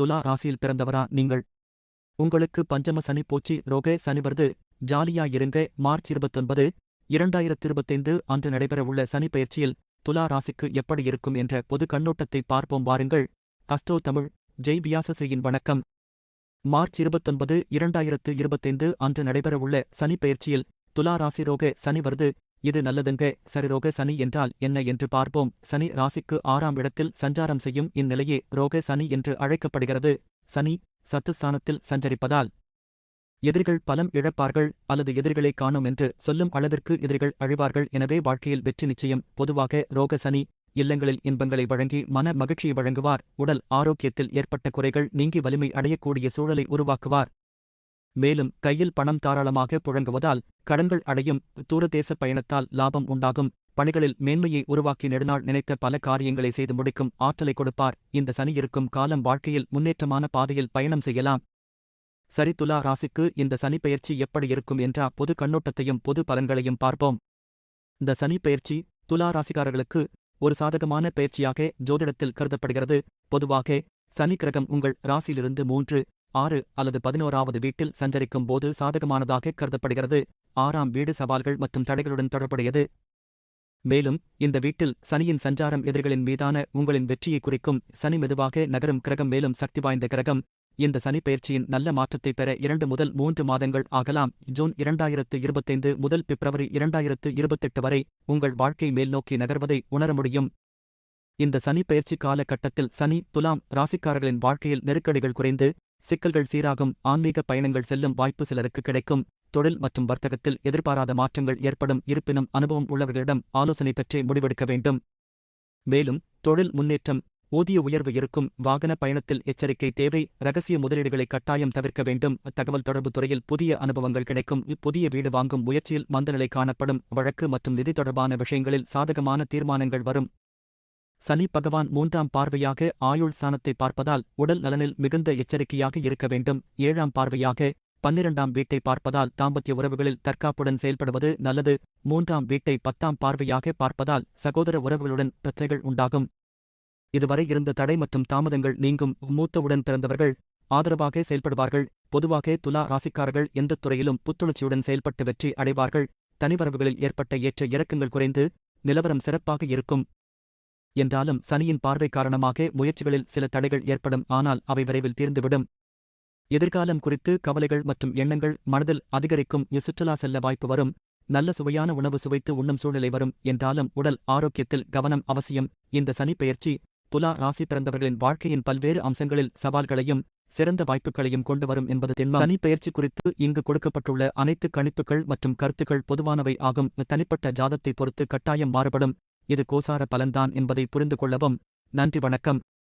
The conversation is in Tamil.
துலா ராசியில் பிறந்தவரா நீங்கள்? உங்களுக்கு பஞ்சம சனி போச்சி ரோக சனி வருது ஜாலியா இருங்க. மார்ச் இருபத்தொன்பது இரண்டாயிரத்து இருபத்தைந்து அன்று நடைபெறவுள்ள சனி பயிற்சியில் துலா ராசிக்கு எப்படி இருக்கும் என்ற பொது கண்ணோட்டத்தை பார்ப்போம் வாருங்கள். அஸ்ட்ரோ தமிழ் ஜெய் வியாசஸ்ரீயின் வணக்கம். மார்ச் இருபத்தொன்பது இரண்டாயிரத்து இருபத்தைந்து அன்று நடைபெறவுள்ள சனி பயிற்சியில் துலா ராசி ரோக சனி வருது இது நல்லதுங்க சரிரோக சனி என்றால் என்ன என்று பார்ப்போம். சனி ராசிக்கு ஆறாம் இடத்தில் சஞ்சாரம் செய்யும் இந்நிலையே ரோக சனி என்று அழைக்கப்படுகிறது. சனி சத்துஸ்தானத்தில் சஞ்சரிப்பதால் எதிரிகள் பலம் இழப்பார்கள் அல்லது எதிரிகளை காணும் என்று சொல்லும் அளவிற்கு எதிரிகள் அழிவார்கள். எனவே வாழ்க்கையில் வெற்றி நிச்சயம். பொதுவாக ரோக சனி இல்லங்களில் இன்பங்களை வழங்கி மன மகிழ்ச்சியை வழங்குவார். உடல் ஆரோக்கியத்தில் ஏற்பட்ட குறைகள் நீங்கி வலிமை அடையக்கூடிய சூழலை உருவாக்குவார். மேலும் கையில் பணம் தாராளமாக புழங்குவதால் கடன்கள் அடையும் தூரதேச பயணத்தால் லாபம் உண்டாகும். பணிகளில் மேன்மையை உருவாக்கி நெடுநாள் நினைத்த பல காரியங்களை செய்து முடிக்கும் ஆற்றலை கொடுப்பார். இந்த சனி இருக்கும் காலம் வாழ்க்கையில் முன்னேற்றமான பாதையில் பயணம் செய்யலாம். சரி துலா ராசிக்கு இந்த சனிப்பெயர்ச்சி எப்படி இருக்கும் என்ற பொது கண்ணோட்டத்தையும் பொது பலன்களையும் பார்ப்போம். இந்த சனிப்பெயர்ச்சி துலா ராசிக்காரர்களுக்கு ஒரு சாதகமான பயிற்சியாக ஜோதிடத்தில் கருதப்படுகிறது. பொதுவாக சனி கிரகம் உங்கள் ராசியிலிருந்து மூன்று ஆறு அல்லது பதினோராவது வீட்டில் சஞ்சரிக்கும் போது சாதகமானதாக கருதப்படுகிறது. ஆறாம் வீடு சவால்கள் மற்றும் தடைகளுடன் தொடர்புடையது. மேலும் இந்த வீட்டில் சனியின் சஞ்சாரம் எதிரிகளின் மீதான உங்களின் வெற்றியை குறிக்கும் சனி மெதுவாக நகரும் கிரகம் மேலும் சக்தி வாய்ந்த கிரகம். இந்த சனி பயிற்சியின் நல்ல மாற்றத்தை பெற இரண்டு முதல் மூன்று மாதங்கள் ஆகலாம். ஜூன் இரண்டாயிரத்து இருபத்தைந்து முதல் பிப்ரவரி இரண்டாயிரத்து இருபத்தெட்டு வரை உங்கள் வாழ்க்கை மேல்நோக்கி நகர்வதை உணர முடியும். இந்த சனி பயிற்சி கால கட்டத்தில் சனி துலாம் ராசிக்காரர்களின் வாழ்க்கையில் நெருக்கடிகள் குறைந்து சிக்கல்கள் சீராகும் ஆன்மீக பயணங்கள் செல்லும் வாய்ப்பு சிலருக்கு கிடைக்கும். தொழில் மற்றும் வர்த்தகத்தில் எதிர்பாராத மாற்றங்கள் ஏற்படும். இருப்பினும் அனுபவம் உள்ளவர்களிடம் ஆலோசனை பெற்றே முடிவெடுக்க வேண்டும். மேலும் தொழில் முன்னேற்றம் ஊதிய உயர்வு இருக்கும். வாகன பயணத்தில் எச்சரிக்கை தேவை. ரகசிய முதலீடுகளை கட்டாயம் தவிர்க்க வேண்டும். தகவல் தொடர்பு துறையில் புதிய அனுபவங்கள் கிடைக்கும். புதிய வீடு வாங்கும் முயற்சியில் மந்தநிலை காணப்படும். வழக்கு மற்றும் நிதி தொடர்பான விஷயங்களில் சாதகமான தீர்மானங்கள் வரும். சனி பகவான் மூன்றாம் பார்வையாக ஆயுள் சாணத்தை பார்ப்பதால் உடல் நலனில் மிகுந்த எச்சரிக்கையாக இருக்க வேண்டும். ஏழாம் பார்வையாக பன்னிரண்டாம் வீட்டை பார்ப்பதால் தாம்பத்திய உறவுகளில் தற்காப்புடன் செயல்படுவது நல்லது. மூன்றாம் வீட்டை பத்தாம் பார்வையாக பார்ப்பதால் சகோதர உறவுகளுடன் பிரச்சனைகள் உண்டாகும். இதுவரை இருந்த தடை மற்றும் தாமதங்கள் நீங்கும். மூத்தவுடன் பிறந்தவர்கள் ஆதரவாக செயல்படுவார்கள். பொதுவாக துலா ராசிக்காரர்கள் எந்தத் துறையிலும் புத்துணர்ச்சியுடன் செயல்பட்டு வெற்றி அடைவார்கள். தனிவரவுகளில் ஏற்பட்ட ஏற்ற இறக்கங்கள் குறைந்து நிலவரம் சிறப்பாக இருக்கும். என்றாலும் சனியின் பார்வை காரணமாக முயற்சிகளில் சில தடைகள் ஏற்படும் ஆனால் அவை விரைவில் தீர்ந்துவிடும். எதிர்காலம் குறித்து கவலைகள் மற்றும் எண்ணங்கள் மனதில் அதிகரிக்கும் சுற்றுலா செல்ல வாய்ப்பு வரும். நல்ல சுவையான உணவு சுவைத்து உண்ணும் சூழ்நிலை வரும் என்றாலும் உடல் ஆரோக்கியத்தில் கவனம் அவசியம். இந்த சனிப்பெயர்ச்சி புலா துலா ராசி பிறந்தவர்களின் வாழ்க்கையின் பல்வேறு அம்சங்களில் சவால்களையும் சிறந்த வாய்ப்புகளையும் கொண்டு வரும் என்பது தென்மா சனிப்பெயர்ச்சி குறித்து இங்கு கொடுக்கப்பட்டுள்ள அனைத்து கணிப்புகள் மற்றும் கருத்துக்கள் பொதுவானவை ஆகும். தனிப்பட்ட ஜாதத்தை பொறுத்து கட்டாயம் மாறுபடும். இது கோசார பலன்தான் என்பதை புரிந்து கொள்ளவும் நன்றி வணக்கம்.